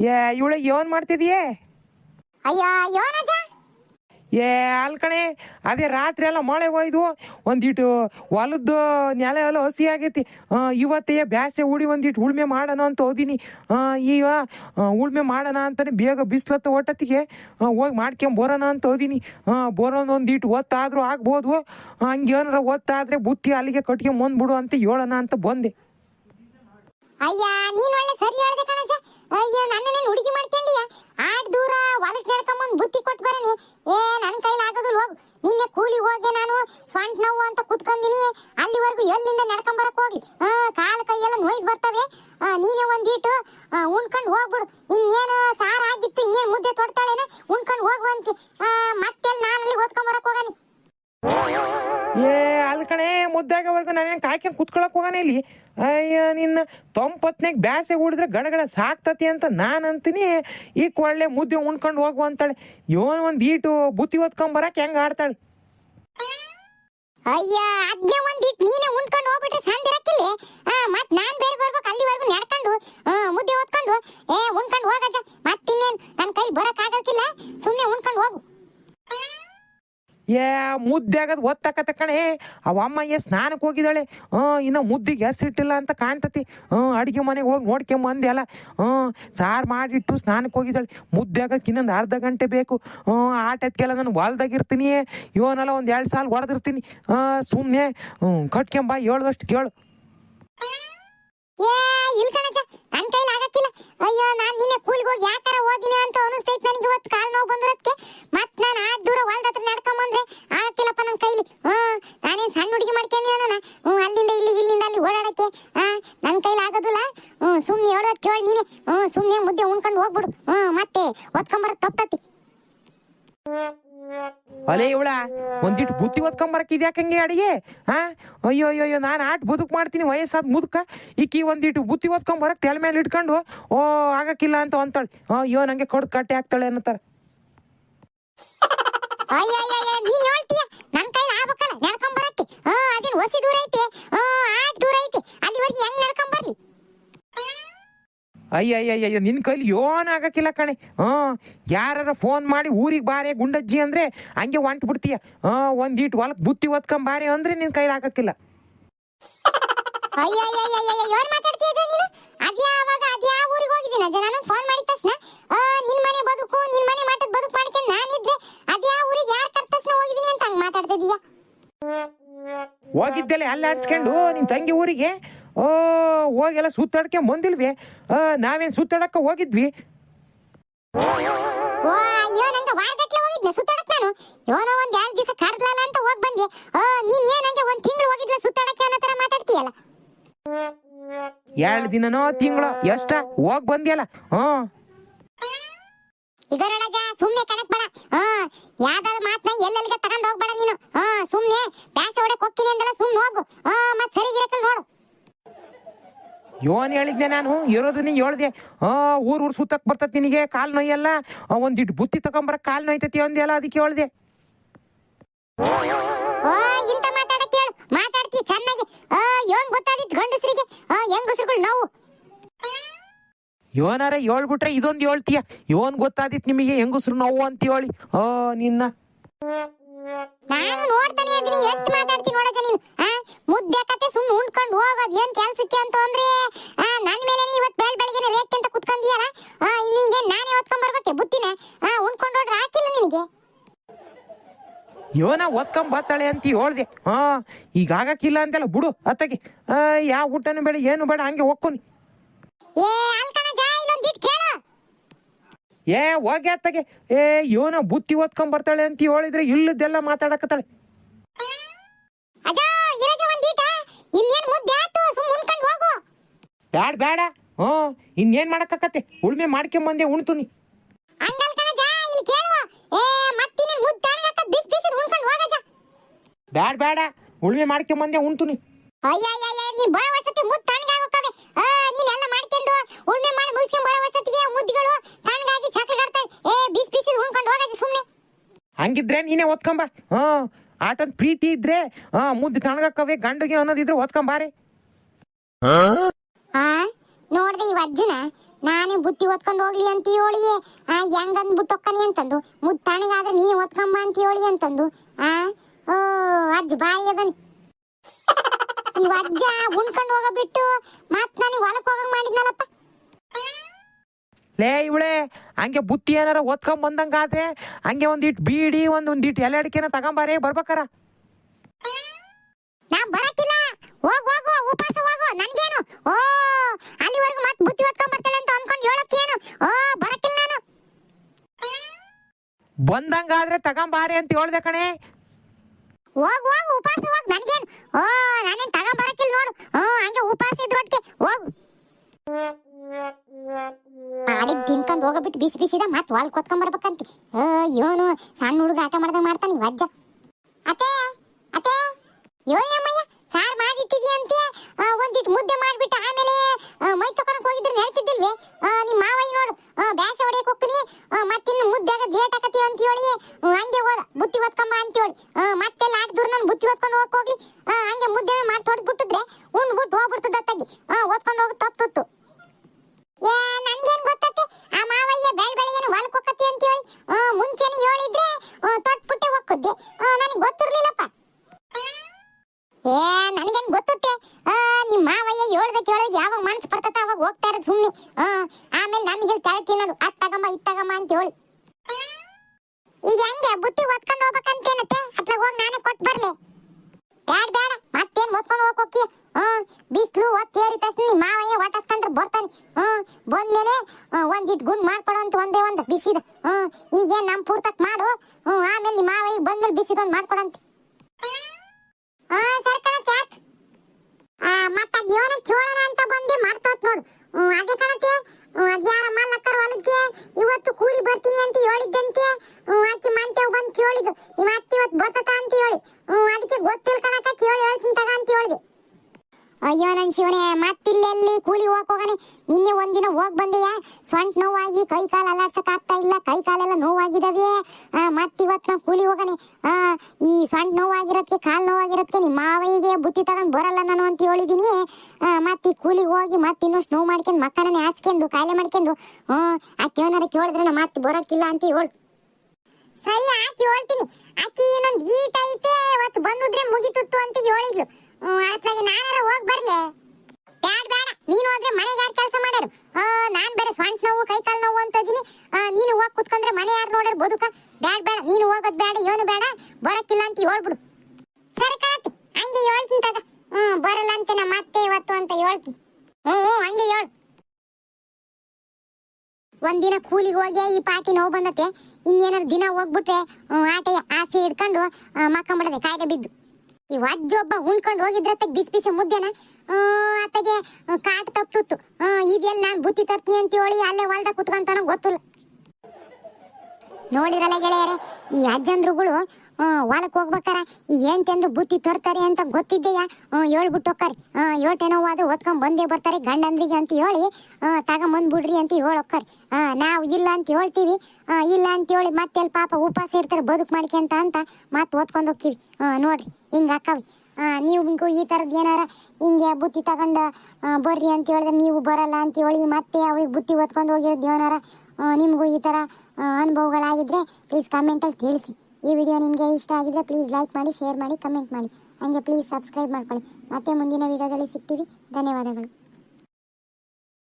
ಏ ಇವಳ ಯೋನ್ ಮಾಡ್ತಿದೀಯೇ? ಅಯ್ಯೋ ಏ ಅಲ್ ಕಣೆ ಅದೇ ರಾತ್ರಿ ಎಲ್ಲ ಮಳೆ ಹೋಯ್ದು ಒಂದಿಟ್ಟು ಹೊಲದ್ದು ನೆಲ ಎಲ್ಲ ಹಸಿ ಆಗೈತಿ. ಇವತ್ತೇ ಬ್ಯಾಸೆ ಉಡಿ ಒಂದಿಟ್ಟು ಉಳ್ಮೆ ಮಾಡೋಣ ಅಂತ ಹೋದಿನಿ. ಈಗ ಉಳ್ಮೆ ಮಾಡೋಣ ಅಂತಾನೆ ಬೇಗ ಬಿಸ್ಲತ್ತ ಒಟ್ಟತ್ತಿಗೆ ಹೋಗಿ ಮಾಡ್ಕೊಂಡ್ ಬರೋಣ ಅಂತ ಹೋದಿನಿ. ಬರೋಣ ಒಂದಿಟ್ಟು ಒತ್ತಾದ್ರೂ ಆಗ್ಬೋದು. ಹಂಗೇನಾರ ಒತ್ತಾದ್ರೆ ಬುತ್ತಿ ಅಲ್ಲಿಗೆ ಕಟ್ಕೊಂಡ್ ಬಂದ್ಬಿಡು ಅಂತ ಹೇಳೋಣ ಅಂತ ಬಂದೆ. ಅಯ್ಯ ನೀನ್ ಒಳ್ಳೆ ಸರಿ ಹೇಳ್ದೆ ಅಯ್ಯೋ ನನ್ನನ್ನೇನು ಹುಡುಗಿ ಮಾಡ್ಕೊಂಡಿಯ? ಆಟ್ ದೂರ, ಹೊಲಕ್ ನಡ್ಕೊಂಬಂದ್ ಬುತ್ತಿ ಕೊಟ್ಟು ಬರನಿ. ಏ ನನ್ನ ಕೈಲಿ ಆಗೋದಿಲ್ಲ, ಹೋಗು. ನಿನ್ನೆ ಕೂಲಿ ಹೋಗಿ ನಾನು ಸ್ವಂತ ನೋವು ಅಂತ ಕುತ್ಕೊಂಡಿನಿ. ಅಲ್ಲಿವರೆಗೂ ಎಲ್ಲಿಂದ ನಡ್ಕೊಂಬರಕ್ಕೆ ಹೋಗ್ಲಿ? ಹಾ ಕಾಲು ಕೈಯೆಲ್ಲ ನೋಯ್ದು ಬರ್ತವೆ. ನೀನೇ ಒಂದೀಟು ಉಣ್ಕೊಂಡ್ ಹೋಗ್ಬಿಡು. ಇನ್ನೇನು ಸಾರ ಆಗಿತ್ತು ಇನ್ನೇನು ಮುದ್ದೆ ತೊಡ್ತಾಳೇನ? ಉಣ್ಕೊಂಡು ಹೋಗುವಂತೆ. ಮತ್ತೆ ನಾನು ಕಣೆ, ಮುದ್ದಾಗವರೆಗೂ ನಾನೇನು ಕಾಯ್ಕೊಂಡು ಕುತ್ಕೊಳಕ್ ಹೋಗಾನೆ ಇಲ್ಲಿ? ಅಯ್ಯ, ನಿನ್ನ ತೊಂಪತ್ನಾಗ ಬ್ಯಾಸೆ ಉಡಿದ್ರೆ ಗಡಗಡ ಸಾಕ್ತತಿ ಅಂತ ನಾನು ಅಂತೀನಿ. ಈ ಕೊಳ್ಳೆ ಮುದ್ದೆ ಉಣ್ಕೊಂಡು ಹೋಗು ಅಂತಾಳೆ. ಇವನ್ ಒಂದು ಈಟು ಬುತ್ತಿ ಹೊತ್ಕೊಂಬರಕ್ಕೆ ಹೆಂಗೆ ಆಡ್ತಾಳೆ? ಅಯ್ಯ, ಅದ್ನೇ ಒಂದಿಟ್ ನೀನೇ ಉಣ್ಕೊಂಡು ಏ ಮುದ್ದೆ ಆಗದ್ ಒತ್ತಾಕತ್ತ ಕಣೆ. ಅವ ಅಮ್ಮ ಏ ಸ್ನಾನಕ್ಕೆ ಹೋಗಿದ್ದಾಳೆ. ಹ್ಞೂ ಇನ್ನು ಮುದ್ದಿಗೆ ಹೆಸರಿಟ್ಟಿಲ್ಲ ಅಂತ ಕಾಣ್ತತಿ. ಹ್ಞೂ ಅಡುಗೆ ಮನೆಗೆ ಹೋಗಿ ನೋಡ್ಕೊಂಬಂದೆ ಅಲ್ಲ. ಹ್ಞೂ ಸಾರು ಮಾಡಿಟ್ಟು ಸ್ನಾನಕ್ಕೆ ಹೋಗಿದ್ದಾಳೆ. ಮುದ್ದೆ ಆಗಕ್ಕೆ ಇನ್ನೊಂದು ಅರ್ಧ ಗಂಟೆ ಬೇಕು. ಹ್ಞೂ ಆಟದ್ಕೆಲ್ಲ ನಾನು ಹೊಲ್ದಾಗಿರ್ತೀನಿ ಇವನಲ್ಲ ಒಂದು ಎರಡು ಸಾಲ ಹೊಡೆದಿರ್ತೀನಿ. ಸುಮ್ಮನೆ ಹ್ಞೂ ಕಟ್ಕೊಂಬ ಹೇಳ್ದಷ್ಟು ಕೇಳು ಏ ಇಲ್ ಕಣಜ್ಜ ನನ್ ಕೈಲಿ ಆಗಕ್ಕಿಲ್ಲ ಅಯ್ಯೋ, ನಾನ್ ನಿನ್ನೆ ಕೂಲಿಗೆ ಹೋಗಿ ಯಾಕಾರ ಹೋದಿನಿ ಅಂತ ಅನಿಸ್ತೈತ್ ನನಗೆ ಇವತ್ತು ಕಾಲ್ ನೋವು ಬಂದಿರೋದಕ್ಕೆ ಮತ್ತೆ ನಾನು ಆ ದೂರ ಹೊಲ್ದ ಹತ್ರ ನಡ್ಕೊಂಬಂದ್ರೆ ಆಗಕ್ಕಿಲ್ಲಪ್ಪ ನನ್ನ ಕೈಲಿ. ಹ್ಞೂ, ನಾನೇನು ಸಣ್ಣ ಹುಡುಗಿ ಮಾಡ್ಕೊಂಡಿ ನಾನು ಹ್ಮ್ ಅಲ್ಲಿಂದ ಇಲ್ಲಿ ಇಲ್ಲಿಂದ ಅಲ್ಲಿ ಓಡಾಡಕ್ಕೆ. ಹಾಂ ನನ್ನ ಕೈಲಿ ಆಗೋದಿಲ್ಲ. ಹ್ಞೂ ಸುಮ್ಮನೆ ಹೇಳೋದು ಕೇಳಿ ನೀನೆ. ಹ್ಞೂ ಸುಮ್ಮನೆ ಮುದ್ದೆ ಉಣ್ಕೊಂಡು ಹೋಗ್ಬಿಡು. ಹ್ಞೂ, ಮತ್ತೆ ಒತ್ಕೊಂಬರೋದು ತಪ್ಪತಿ ಅಲೇ ಇವಳ ಒಂದಿಟ್ಟು ಬುತ್ತಿ ಇದ್ಯಾಕೆ ಇದ್ಯಾಕಂಗೆ ಅಡಿಗೆ? ಹಾ ಅಯ್ಯೋ ಅಯ್ಯೋ ಅಯ್ಯೋ, ನಾನು ಆಟ ಬದುಕು ಮಾಡ್ತೀನಿ, ವಯಸ್ಸಾದ ಮುದುಕ. ಈಕಿ ಒಂದಿಟ್ಟು ಬುತ್ತಿ ಬರಕ್ ತಲೆ ಮೇಲೆ ಇಟ್ಕೊಂಡು, ಓ, ಆಗಕ್ಕಿಲ್ಲ ಅಂತ ಅಂತಾಳೆ. ಅಯ್ಯೋ, ನಂಗೆ ಕೊಡ್ ಕಟ್ಟೆ ಆಗ್ತಾಳೆ ಅಯ್ಯಯ್ಯಯ್ಯ, ನೀನ್ ಹೇಳ್ತೀಯ? ನನ್ ಕೈಲಿ ಆಗ್ಬೇಕಲ್ಲ, ನಡ್ಕೊಂಬರಕ್ಕೆ. ಹಾ ಅದೇನ್ ದೂರ ಐತಿ? ಆಟ್ ದೂರ ಐತಿ. ಅಲ್ಲಿವರೆಗೆ ಹೆಂಗ್ ನಡ್ಕೊಂಬರ್ಲಿ? ಅಯ್ಯಯ್ಯಯ್ಯ ನಿನ್ನ ಕೈಲಿ ಯೋನ್ ಆಗಕ್ಕಿಲ್ಲ ಕಣೆ. ಹಾಂ ಯಾರ ಫೋನ್ ಮಾಡಿ ಊರಿಗೆ ಬಾರೆ ಗುಂಡಜ್ಜಿ ಅಂದ್ರೆ ಹಂಗೆ ಹೊಂಟ್ ಬಿಡ್ತೀಯ ಹಾಂ ಒಂದು ಇಟ್ಟು ಹೊಲಕ್ಕೆ ಬುತ್ತಿ ಬಾರೆ ಅಂದ್ರೆ ನಿನ್ನ ಕೈಲಿ ಆಗಕ್ಕಿಲ್ಲ. ಅಯ್ಯಯ್ಯಯ್ಯಯ್ಯ ಅಲ್ಲಾಡ್ಸ್ಕೊಂಡು ನೀನು? ನಿನ್ ನಿನ್ ಹೋಗಿದ್ದೆಲ್ಲ ತಂಗಿ ಊರಿಗೆ? ಓ ಹೋಗೆಲ್ಲ ಸುತ್ತಾಡ್ಕೆ ಬಂದಿಲ್ವಿ? ನಾವೇನ್ ಸುತ್ತಾಡಕ್ಕೆ ಹೋಗಿದ್ವಿ? ಎರಡ್ ದಿನನೋ ತಿಂಗಳು ಎಷ್ಟ? ಹೋಗ್ ಬಂದಿಯಲ್ಲ ಹ್ಞೂ. ಇದರೊಳಗ ಸುಮ್ನೆ ಕಣಕ್ ಬೇಡ. ಹಾ ಯಾವ್ದಾದ್ರು ಮಾತ್ನ ಎಲ್ಲೆಲ್ಲಿಗೆ ತಗೊಂಡ್ ಹೋಗ್ಬೇಡ ನೀನು. ಹಾ ಸುಮ್ನೆ ಬ್ಯಾಸ ಹೊಡಕ್ ಹೋಗ್ತೀನಿ ಅಂದಲ್ಲ ಸುಮ್ನೆ ಹೋಗು. ಹಾ ಮತ್ ಸರಿಗಿರಕಲ್ ನೋಡು. ಯೋನ್ ಹೇಳಿದ್ನೆ ನಾನು ಇರೋದು ನೀ ಹೇಳ್ದೆ ಆ ಊರ್ ಊರ್ ಸುತ್ತಕ್ ಬರ್ತದ ನಿನಗೆ ಕಾಲ್ ನೋಯಲ್ಲ. ಒಂದಿಟ್ಟು ಬುತ್ತಿ ತಗೊಂಬರ ಕಾಲ್ ನೋಯ್ತತಿ ಅಂದೆಲ್ಲ ಅದಕ್ಕೆ ಹೇಳ್ದೆ. ಇಂತ ಮಾತಾಡಕ್ ಹೇಳು. ಮಾತಾಡ್ತಿ ಚೆನ್ನಾಗಿ. ಆ ಯೋನ್ ಗೊತ್ತಾದಿತ್ ಗಂಡಸರಿಗೆ. ಆ ಹೆಂಗಸರುಗಳು ನಾವು. ಯೋನಾರ ಹೇಳ್ಬಿಟ್ರೆ ಇದೊಂದು ಹೇಳ್ತೀಯ. ಯೋನ್ ಗೊತ್ತಾದಿತ್ ನಿಮಗೆ ಹೆಂಗಸ್ರು ನೋವು ಅಂತ ಹೇಳಿ. ಆ ನಿನ್ನ. ನಾನು ನೋಡ್ತಾನೆ ಇದ್ದೀನಿ ಎಷ್ಟು ಮಾತಾಡ್ತೀನಿ ನೋಡಜ ನೀನು ಆ ಮುದ್ದೆ ಕತೆ ಸುಮ್ಮನೆ ಉಣ್ಕೊಂಡು ಏನ್ ಕೆಲ್ಸಕ್ಕೆ ಅಂತ ಅಂದ್ರೆ ಆ ನನ್ ಮೇಲೆ ಇವತ್ ಬೆಳ್ ಬೆಳಿಗ್ಗೆ ರೇಕ್ ಅಂತ ಕುತ್ಕೊಂಡಿಯಲ್ಲ ನಿನಗೆ ನಾನೇ ಹೊತ್ಕೊಂಡ್ ಬರ್ಬೇಕೆ? ಬುತ್ತಿನ ಉಣ್ಕೊಂಡು ಹೋದ್ರೆ ಹಾಕಿಲ್ಲ ನಿನಗೆ? ಯೋನ ಓದ್ಕೊಂಡ್ ಬರ್ತಾಳೆ ಅಂತ ಹೇಳ್ದೆ. ಹಾ ಈಗ ಆಗಕ್ಕಿಲ್ಲ ಅಂತೆಲ್ಲ ಬಿಡು ಅತ್ತಗೆ. ಆ ಯಾವ ಊಟನೂ ಬೇಡ ಏನು ಬೇಡ ಹಂಗೆ ಹೋಗ್ಕೊನಿ ಏ ಅಲ್ಕಣ ಜಾ ಇಲ್ಲೊಂದ್ ಇಟ್ ಕೇಳು. ಏ ಹೋಗಿ ಅತ್ತಗೆ. ಏ ಯೋನ ಬುತ್ತಿ ಓದ್ಕೊಂಡ್ ಬರ್ತಾಳೆ ಅಂತ ಹೇಳಿದ್ರೆ ಇಲ್ಲದೆಲ್ಲ ಮಾತಾಡಕತ್ತಾಳೆ ಅಜ ಇರಜ ಒಂದ್ ಇಟ ಇನ್ನೇನ್ ಮುದ್ದೆ ಆತು ಸುಮ್ ಉಣ್ಕೊಂಡು ಹೋಗು ಬ್ಯಾಡ ಬೇಡ ಹ್ಞೂ ಇನ್ನೇನ್ ಮಾಡಕತ್ತೆ ಉಳ್ಮೆ ಮಾಡ್ಕೊಂಬಂದೆ ಉಣ್ತುನಿ ಬ್ಯಾಡ ಕಣ ಜಾ ಇಲ್ಲಿ ಕೇಳುವ. ಏ ಮತ್ತಿನ ಮುದ್ದೆ ತಣ್ಣಗಾಕ ಬಿಸ್ ಬಿಸಿ ಉಣ್ಕೊಂಡು ಹೋಗಜ ಬ್ಯಾಡ ಬೇಡ ಉಳ್ಮೆ ಮಾಡ್ಕೊಂಬಂದೆ ಉಣ್ತುನಿ ಅಯ್ಯಯ್ಯಯ್ಯ ನೀ ಬರೋ ವರ್ಷಕ್ಕೆ ಮುದ್ದು ತಣ್ಣಗಾಗೋಕ್ಕವೆ ಆ ನೀನೆಲ್ಲ ಮಾಡ್ಕೊಂಡು ಉಣ್ಣೆ ಮಾಡಿ ಮುಗಿಸ್ಕೊಂಡ್ ಬರೋ ವರ್ಷಕ್ಕೆ ಮುದ್ದುಗಳು ತಣ್ಣಗಾಗಿ ಚಕ್ರಗಾಡ್ತವೆ ಏ ಬಿಸಿ ಬಿಸಿ ಉಣ್ಕೊಂಡು ಹೋಗಜ ಸುಮ್ನೆ. ಹಂಗಿದ್ರೆ ನೀನೇ ಓದ್ಕೊಂಬ. ಹಾ ಆಟದ ಪ್ರೀತಿ ಇದ್ರೆ ಹಾ ಮುದ್ದು ತಣಗಕ್ಕವೆ ಗಂಡಿಗೆ ಅನ್ನೋದಿದ್ರೆ ಓದ್ಕೊಂಬಾರೆ ಆ? ನೋಡ್ದೆ ಈ ಅಜ್ಜನ? ನಾನೇ ಬುತ್ತಿ ಹೊತ್ಕೊಂಡು ಹೋಗ್ಲಿ ಅಂತ ಹೇಳಿಯೆ ಆ ಹೆಂಗ್ ಅಂದ್ಬಿಟ್ಟು ಅಂತಂದು. ಮುದ್ ತಣ್ಣಗಾದ್ರೆ ನೀ ಹೊತ್ಕೊಂಬ ಅಂತ ಹೇಳಿ ಅಂತಂದು. ಆ? ಓ ಅಜ್ಜ ಬಾಯಿ ಅದನಿ. ಈ ಅಜ್ಜ ಉಣ್ಕೊಂಡು ಹೋಗ ಬಿಟ್ಟು ಮತ್ ನನಗೆ ಹೊಲಕ್ ಹೋಗಂಗ್ ಮಾಡಿದ್ನಲ್ಲಪ್ಪ. ಲೇ ಇವಳೆ ಹಂಗೆ ಬುತ್ತಿ ಏನಾರ ಒತ್ಕೊಂಡ್ ಬಂದಂಗಾದ್ರೆ ಹಂಗೆ ಒಂದಿಟ್ ಬೀಡಿ ಒಂದ್ ಒಂದಿಟ್ ಎಲೆ ಅಡಿಕೆನ ತಗೊಂಬಾರೆ ಬರ್ಬೇಕಾರ? ನಾ ಬರಕಿಲ್ಲ. ಹೋಗ್ ಹೋಗು ಉಪವಾಸ ಹೋಗು. ನನ್ಗೇನು? ಓ ಅಲ್ಲಿವರೆಗೂ ಮತ್ತೆ ಬುತ್ತಿ ಹೊತ್ಕೊಂಡ್ ಬರ್ತಾಳೆ ಅಂತ ಅನ್ಕೊಂಡು ಹೇಳಕ್ಕೇನು ಓ ಬರಕಿಲ್ಲ ನಾನು. ಬಂದಂಗಾದ್ರೆ ತಗೊಂಬಾರಿ ಅಂತ ಹೇಳ್ದೆ ಕಣೆ. ಹೋಗ್ ಹೋಗ್ ಉಪವಾಸ ಹೋಗ್ ನನಗೇನು? ಓ ನಾನೇನ್ ತಗೊಂಡ್ ಬರಕಿಲ್ಲ ನೋಡು. ಹ್ಞೂ ಹಂಗೆ ಉಪವಾಸ ಇದ್ರೊಟ್ಟಿಗೆ ಹೋಗ್. ಮಾಡಿದ್ ತಿನ್ಕೊಂಡ್ ಹೋಗಬಿಟ್ಟು ಬಿಸಿ ಬಿಸಿದ ಮತ್ ಹೊಲ್ ಕೊತ್ಕೊಂಡ್ ಬರ್ಬೇಕಂತಿ. ಇವನು ಸಣ್ಣ ಹುಡುಗ ಆಟ ಮಾಡ್ದಂಗ್ ಮಾಡ್ತಾನೆ ವಜ್ಜ. ಅತ್ತೆ ಅತ್ತೆ ಯೋ ಅಮ್ಮಯ್ಯ ಸಾರ್ ಮಾಡಿಟ್ಟಿದ್ಯಂತೆ ಆ, ಒಂದಿಟ್ಟು ಮುದ್ದೆ ಮಾಡ್ಬಿಟ್ಟು ಆಮೇಲೆ ಆ, ಮೈ ತಕೊಳಕ್ ಹೋಗಿದ್ರೆ ನೆಡ್ತಿದ್ದಿಲ್ವೇ ಆ, ನಿಮ್ ಮಾವಯ್ಯ ನೋಡು ಆ, ಬ್ಯಾಸ ಹೊಡೆಯಕ್ ಹೋಗ್ತೀನಿ ಮತ್ತಿನ್ನು ಮುದ್ದೆ ಆಗದ್ ಲೇಟ್ ಆಕತಿ ಅಂತ ಹೇಳಿ ಆ, ಹಂಗೆ ಹೋದ ಬುತ್ತಿ ಹೊತ್ಕೊಂಬ ಅಂತ ಹೇಳಿ ಆ, ಮತ್ತೆಲ್ಲ ಆಟ ದೂರ ನಾನು ಬುತ್ತಿ ಹೊತ್ಕೊಂಡು ಹೋಗಕ್ ಹೋಗ್ಲಿ ಆ, ಹಂಗೆ ಮುದ್ದೆ ಮಾಡಿ ತೊಡ್ಬಿಟ್ಟಿದ್ರೆ ಉಂಡ್ಬಿಟ್ಟು ಆ ಓದ್ಕೊಂಡು ಹೋಗಿ ತಪ್ಪುತ್ತು ಏ ನನ್ಗೇನ್ ಗೊತ್ತತ್ತೆ? ಆ ಮಾವಯ್ಯ ಬೆಳ್ ಬೆಳಗ್ಗೆ ಹೊಲಕ್ ಹೋಗತ್ತೆ ಅಂತ ಹೇಳಿ ಆ, ಮುಂಚೆನೆ ಹೇಳಿದ್ರೆ ತೊಟ್ಬಿಟ್ಟೆ ಹೋಗ್ತಿದ್ದೆ ನನಗೆ ಗೊತ್ತಿರ್ಲಿಲ್ಲಪ್ಪ. ಏ ನನಗೇನ್ ಗೊತ್ತತ್ತೆ? ಆ, ನಿಮ್ ಮಾವಯ್ಯ ಹೇಳ್ದೆ ಕೇಳಿದ್ರೆ ಯಾವಾಗ ಮನ್ಸು ಬರ್ತತ ಅವಾಗ ಹೋಗ್ತಾ ಇರೋದು ಸುಮ್ಮನೆ ಆಮೇಲೆ ನಮಗೆ ತಲೆ ತಿನ್ನೋದು. ಅದ್ ತಗಂಬ ತಗಂಬ ಅಂತ ಹೇಳಿ ಈಗ ಹೆಂಗೆ? ಬುತ್ತಿ ಒತ್ಕೊಂಡು ಹೋಗ್ಬೇಕಂತೇನತ್ತೆ? ಅತ್ಲಾಗ ಹೋಗಿ ನಾನೇ ಕೊಟ್ಟು ಬರ್ಲೆ. ಬ್ಯಾಡ ಬೇಡ? ಮತ್ತೇನ್ ಮತ್ಕೊಂಡು ಹೋಗೋಕಿ ಹ್ಮ್ ಬಿಸ್ಲು ಒತ್ತಿ ಏರಿ ತಕ್ಷಣ ನಿಮ್ಮ ಮಾವಯ್ಯ ಒಟ್ಟಸ್ಕೊಂಡ್ರೆ ಬರ್ತಾನೆ. ಹ್ಮ್ ಬಂದ್ಮೇಲೆ ಒಂದಿಟ್ ಗುಂಡ್ ಮಾಡ್ಕೊಡು ಅಂತ ಒಂದೇ ಒಂದು ಬಿಸಿದ. ಹ್ಮ್ ಈಗೇನ್ ನಮ್ ಪೂರ್ತಕ್ ಮಾಡು. ಹ್ಮ್ ಆಮೇಲೆ ನಿಮ್ಮ ಮಾವಯ್ಯ ಬಂದ್ಮೇಲೆ ಬಿಸಿದೊಂದು ಮಾಡ್ಕೊಡಂತೆ ಹಾ ಸರ್ಕಣತ್ತೆ ಯಾಕ್ ಆ, ಮತ್ತ ಜೀವನ ಕೇಳೋಣ ಅಂತ ಬಂದೆ ಮರ್ತೋತ್ ನೋಡು. ಅದೇ ಕಣತೆ ಅದ್ಯಾರ ಮಲ್ಲಕ್ಕರ ಹೊಲಕ್ಕೆ ಇವತ್ತು ಕೂಲಿ ಬರ್ತೀನಿ ಅಂತ ಹೇಳಿದ್ದಂತೆ. ಆಕಿ ಮಂತೆ ಬಂದು ಕೇಳಿದ್ದು. ನಿಮ್ಮ ಅತ್ತಿ ಇವತ್ತು ಬರ್ತತ ಅಂತ ಹೇಳಿ. ಅದಕ್ಕೆ ಗೊತ್ತಿಲ್ಕಣಕ ಕೇಳಿ ಹೇಳ್ತೀನಿ ತಗ ಅಂತ ಹೇಳ್ದೆ. ಅಯ್ಯೋ ನನ್ ಶಿವನೇ ಮತ್ತಿಲ್ಲೆಲ್ಲಿ ಕೂಲಿ ಹೋಗಕ್ ನಿನ್ನೆ ಒಂದಿನ ಹೋಗ್ ಬಂದೆಯಾ? ಸ್ವಂಟ್ ನೋವಾಗಿ ಕೈ ಕಾಲು ಅಲ್ಲಾಡ್ಸಕ್ ಆಗ್ತಾ ಇಲ್ಲ ಕೈ ಕಾಲೆಲ್ಲ ನೋವಾಗಿದಾವೆ ಆ, ನಾವು ಕೂಲಿ ಹೋಗನೆ ಆ ಈ ಸ್ವಂಟ್ ನೋವಾಗಿರೋದಕ್ಕೆ ಕಾಲು ನೋವಾಗಿರೋದಕ್ಕೆ ನಿಮ್ಮ ಮಾವಯ್ಯಗೆ ಬುತ್ತಿ ತಗೊಂಡ್ ಬರಲ್ಲ ನಾನು ಅಂತ ಹೇಳಿದೀನಿ. ಆ, ಮತ್ತ್ ಈ ಕೂಲಿಗೆ ಹೋಗಿ ಮತ್ತೆ ಇನ್ನಷ್ಟು ನೋವು ಮಾಡ್ಕೊಂಡು ಮಕ್ಕಳನ್ನೇ ಹಾಸ್ಕೊಂಡು ಕಾಯಿಲೆ ಮಾಡ್ಕೊಂಡು ಹ್ಮ್ ಆಕೆ ಕೇವನಾರ ಕೇಳಿದ್ರೆ ಮತ್ತೆ ಬರೋಕ್ಕಿಲ್ಲ ಅಂತ ಹೇಳು. ಸರಿ ಆಕಿ ಹೇಳ್ತೀನಿ. ಆಕಿ ಇನ್ನೊಂದು ಗೀಟ್ ಐತೆ? ಬಂದಿದ್ರೆ ಮುಗಿತುತ್ತು ಅಂತ ಹೇಳಿದ್ಲು. ಅತ್ಲಾಗೆ ನಾನಾರ ಹೋಗ್ ಬರ್ಲೆ. ಬ್ಯಾಡ ಬೇಡ ನೀನು ಹೋದ್ರೆ ಮನೆಗೆ ಯಾರು ಕೆಲಸ ಮಾಡ್ಯಾರು? ಆ, ನಾನ್ ಬೇರೆ ಸ್ವಂತ ನೋವು ಕೈ ಕಾಲು ನೋವು ಅಂತ ಇದೀನಿ. ನೀನು ಹೋಗ್ ಕುತ್ಕೊಂಡ್ರೆ ಮನೆ ಯಾರು ನೋಡ್ಯಾರ? ಬದುಕ. ಬ್ಯಾಡ ಬೇಡ ನೀನು ಹೋಗೋದ್ ಬೇಡ ಏನು ಬೇಡ ಬರಕಿಲ್ಲ ಅಂತ ಹೇಳ್ಬಿಡು. ಸರಿ ಕಾತಿ ಹಂಗೆ ಹೇಳ್ತೀನಿ ತಗ. ಹ್ಮ್ ಬರಲ್ಲ ಅಂತ ನಾ ಮತ್ತೆ ಇವತ್ತು ಅಂತ ಹೇಳ್ತೀನಿ. ಹ್ಮ್ ಹ್ಮ್ ಹಂಗೆ ಹೇಳು. ಒಂದಿನ ಕೂಲಿಗೆ ಹೋಗಿ ಈ ಪಾಟಿ ನೋವು ಬಂದತೆ, ಇನ್ನೇನಾದ್ರು ದಿನ ಹೋಗ್ಬಿಟ್ರೆ ಆಟೆ ಆಸೆ ಹಿಡ್ಕೊಂಡು ಮಕ್ಕಂಬಿಡದೆ ಕಾಯಿಲೆ ಬಿದ್ದು. ಈ ಒಬ್ಬ ಉಣ್ಕೊಂಡು ಹೋಗಿದ್ರತ್ತ, ಬಿಸಿ ಬಿಸಿ ಮುದ್ದೆನ ಅತ್ತಗೆ ಕಾಟ್ ತಪ್ಪಿತ್ತು. ಇದೆಲ್ಲ ನಾನು ಬುತ್ತಿ ತರ್ತೀನಿ ಅಂತ ಹೇಳಿ ಅಲ್ಲೇ ಹೊಲ್ದ ಕುತ್ಕೊಂತಾನೋ ಗೊತ್ತಿಲ್ಲ. ನೋಡಿರಲ್ಲ ಗೆಳೆಯರೆ, ಈ ಅಜ್ಜಂದ್ರುಗಳು ಹೊಲಕ್ಕೆ ಹೋಗ್ಬೇಕಾರ. ಈ ಏನ್ತಂದ್ರು ಬುತ್ತಿ ತರ್ತಾರೆ ಅಂತ ಗೊತ್ತಿದ್ದೆಯಾ? ಹೇಳ್ಬಿಟ್ಟು ಹೋಗ್ತಾರೆ. ಏಟೇನೋ ಆದ್ರೆ ಹೊತ್ಕೊಂಡ್ ಬಂದೇ ಬರ್ತಾರೆ ಗಂಡಂದ್ರಿಗೆ ಅಂತ ಹೇಳಿ ತಗೊಂಬಂದ್ಬಿಡ್ರಿ ಅಂತ ಹೇಳೋಕ್ಕಾರೆ ನಾವು ಇಲ್ಲ ಅಂತ ಹೇಳ್ತೀವಿ. ಇಲ್ಲ ಅಂತ ಹೇಳಿ ಮತ್ತೆ ಅಲ್ಲಿ ಪಾಪ ಉಪವಾಸ ಇರ್ತಾರೆ ಬದುಕು ಮಾಡ್ಕೊಂತ ಅಂತ ಮತ್ತೆ ಓದ್ಕೊಂಡು ಹೋಗ್ತೀವಿ. ನೋಡ್ರಿ, ಹಿಂಗೆ ಅಕ್ಕವಿ ನೀವು ನಿಮಗೂ ಈ ಥರದ್ದು ಏನಾರ ಹಿಂಗೆ ಬುತ್ತಿ ತಗೊಂಡು ಬರ್ರಿ ಅಂತ ಹೇಳಿದ್ರೆ ನೀವು ಬರಲ್ಲ ಅಂತ ಹೇಳಿ ಮತ್ತೆ ಅವ್ರಿಗೆ ಬುತ್ತಿ ಓದ್ಕೊಂಡು ಹೋಗಿರೋದು ಏನಾರ ನಿಮಗೂ ಈ ಥರ ಅನುಭವಗಳಾಗಿದ್ದರೆ ಪ್ಲೀಸ್ ಕಮೆಂಟಲ್ಲಿ ತಿಳಿಸಿ. ಈ ವಿಡಿಯೋ ನಿಮಗೆ ಇಷ್ಟ ಆಗಿದ್ರೆ ಪ್ಲೀಸ್ ಲೈಕ್ ಮಾಡಿ ಶೇರ್ ಮಾಡಿ ಕಮೆಂಟ್ ಮಾಡಿ. ಹಾಗೆ ಪ್ಲೀಸ್ ಸಬ್ಸ್ಕ್ರೈಬ್ ಮಾಡ್ಕೊಳ್ಳಿ. ಮತ್ತೆ ಮುಂದಿನ ವಿಡಿಯೋದಲ್ಲಿ ಸಿಗ್ತೀವಿ. ಧನ್ಯವಾದಗಳು.